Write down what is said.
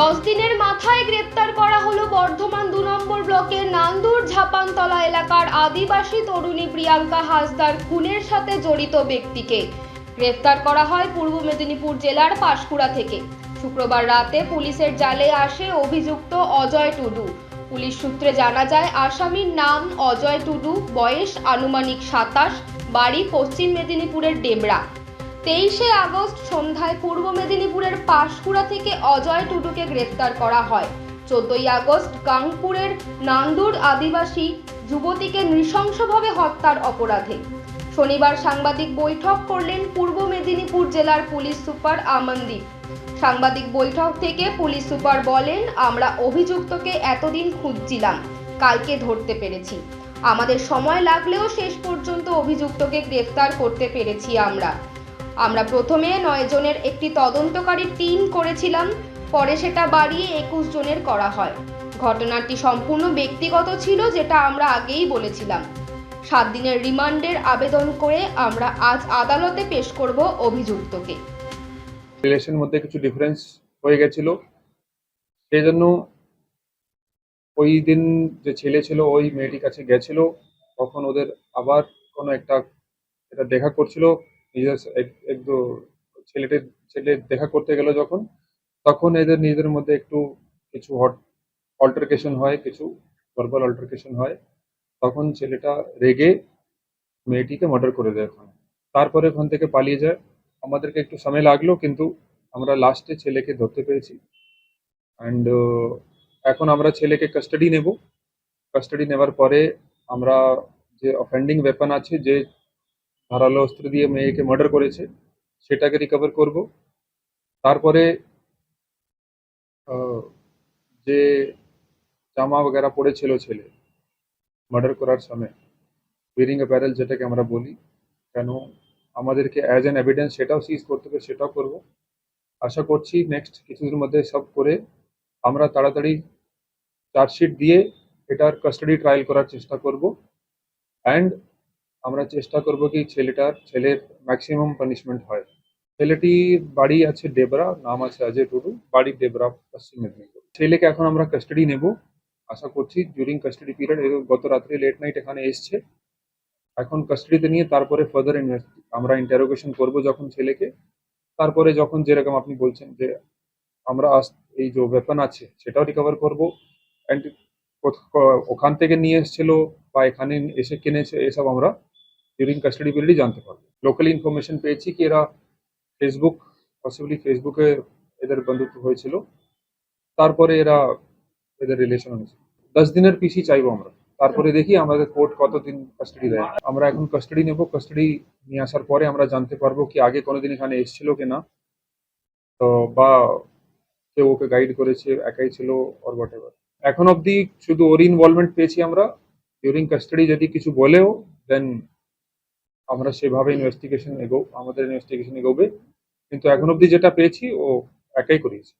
দশ দিনের মাথায় গ্রেপ্তার করা হলো বর্ধমান দু নম্বর ব্লকের নান্দুর ঝাপানতলা এলাকার আদিবাসী তরুণী প্রিয়াঙ্কা হাসদার খুনের সাথে জড়িত ব্যক্তিকে। গ্রেপ্তার করা হয় পূর্ব মেদিনীপুর জেলার পাঁশকুড়া থেকে। শুক্রবার রাতে পুলিশের জালে আসে অভিযুক্ত অজয় টুডু। পুলিশ সূত্রে জানা যায়, আসামির নাম অজয় টুডু, বয়স আনুমানিক সাতাশ, বাড়ি পশ্চিম মেদিনীপুরের ডেমরা। তেইশে আগস্ট সন্ধ্যায় পূর্ব মেদিনীপুরের পাঁশকুড়া থেকে অজয় টুডুকে গ্রেফতার করা হয়। চোদ্দই আগস্ট গাংপুরের নান্দুর আদিবাসী যুবতীকে নৃশংসভাবে হত্যার অপরাধে। শনিবার সাংবাদিক বৈঠক করলেন পূর্ব মেদিনীপুর জেলার পুলিশ সুপার আমনদীপ। সাংবাদিক বৈঠক থেকে পুলিশ সুপার বলেন, আমরা অভিযুক্তকে এতদিন খুঁজছিলাম, কালকে ধরতে পেরেছি। আমাদের সময় লাগলেও শেষ পর্যন্ত অভিযুক্তকে গ্রেফতার করতে পেরেছি আমরা। আমরা প্রথমে নয় জনের একটি তদন্তকারী টিম করেছিলাম, পরে সেটা বাড়িয়ে একুশ জনের করা হয়। ঘটনাটি সম্পূর্ণ ব্যক্তিগত ছিল যেটা আমরা আগেই বলেছিলাম। সাত দিনের রিমান্ডের আবেদন করে আমরা আজ আদালতে পেশ করব অভিযুক্তকে। রিলেশনের মধ্যে কিছু ডিফারেন্স হয়ে গেছিল। সেই জন্য ওই দিন যে ছেলে ছিল, ওই মেয়েটির কাছে গেছিল। তখন ওদের আবার কোনো একটা এটা দেখা করছিল। নিজের এক- এক দু ছেলেটি, ছেলে দেখা করতে গেল যখন, তখন এদের নিজেদের মধ্যে একটু কিছু হট অল্টারকেশন হয়, কিছু ভার্বাল অল্টারকেশন হয়। তখন ছেলেটা রেগে মেয়েটিকে মার্ডার করে দেয় ওখানে। তারপরে ওখান থেকে পালিয়ে যায়। আমাদেরকে একটু সময় লাগল, কিন্তু আমরা লাস্টে ছেলেকে ধরতে পেরেছি। অ্যান্ড এখন আমরা ছেলেকে কাস্টাডি নেব। কাস্টাডি নেওয়ার পরে আমরা যে অফেন্ডিং ওয়েপন আছে, যে ধারালো অস্ত্র দিয়ে মেয়েকে মার্ডার করেছে সেটাকে রিকভার করব তারপরে আহ, যে জামা वगैरह পড়েছিল ছেলে মার্ডার করার সময় উইরিং অ্যাপারেল যেটাকে আমরা বলি কেন আমাদেরকে অ্যাজ অ্যান এভিডেন্স সেটাও সিজ করতে হবে সেটাও করব আশা করছি নেক্সট কিছুদিনের মধ্যে সব করে আমরা তাড়াতাড়ি চার্জশিট দিয়ে এটার কাস্টাডি ট্রায়াল করার চেষ্টা করব অ্যান্ড আমরা চেষ্টা করব কি ছেলেটার, ছেলের ম্যাক্সিমাম পানিশমেন্ট হয়। ছেলেটির বাড়ি আছে ডেবরা, নাম আছে অজয় টুডু, বাড়ি ডেবরা, পশ্চিম মেদিনীপুর। ছেলেকে এখন আমরা কাস্টাডি নেব। আশা করছি ডিউরিং কাস্টাডি পিরিয়ড গত রাত্রে লেট নাইট এখানে এসছে। এখন কাস্টাডিতে নিয়ে তারপরে ফার্দার আমরা ইন্টারোগেশন করব যখন ছেলেকে। তারপরে যখন যেরকম আপনি বলছেন যে আমরা এই যে ওয়েপন আছে, সেটাও রিকভার করব। অ্যান্ড ওখান থেকে নিয়ে এসেছিল বা এখানে এসে কিনেছে, এসব আমরা ডিউরিং কাস্টাডি পিরিয়ডই জানতে পারব। লোকাল ইনফরমেশন পেয়েছি কি এরা ফেসবুক পসিবলি ফেসবুকে এদের বন্ধুত্ব হয়েছিল। তারপরে এরা এদের রিলেশন হয়েছে দশ দিনের পিসি চাইব আমরা। তারপরে দেখি আমাদের কোর্ট কতদিন কাস্টাডি দেয়। আমরা এখন কাস্টাডি নেব। কাস্টাডি নিয়ে আসার পরে আমরা জানতে পারব কি আগে কোনোদিন এখানে এসেছিল কি না। তো, বা কেউ ওকে গাইড করেছে, একাই ছিল অর হোয়াট এভার এখন অবধি শুধু ওর ইনভলভমেন্ট পেয়েছি আমরা। ডিউরিং কাস্টাডি যদি কিছু বলেও দেন আমরা সেভাবে ইনভেস্টিগেশন এগো, আমাদের ইনভেস্টিগেশন এগোবে। কিন্তু এখন অবধি যেটা পেয়েছি, ও একাই করিয়েছে।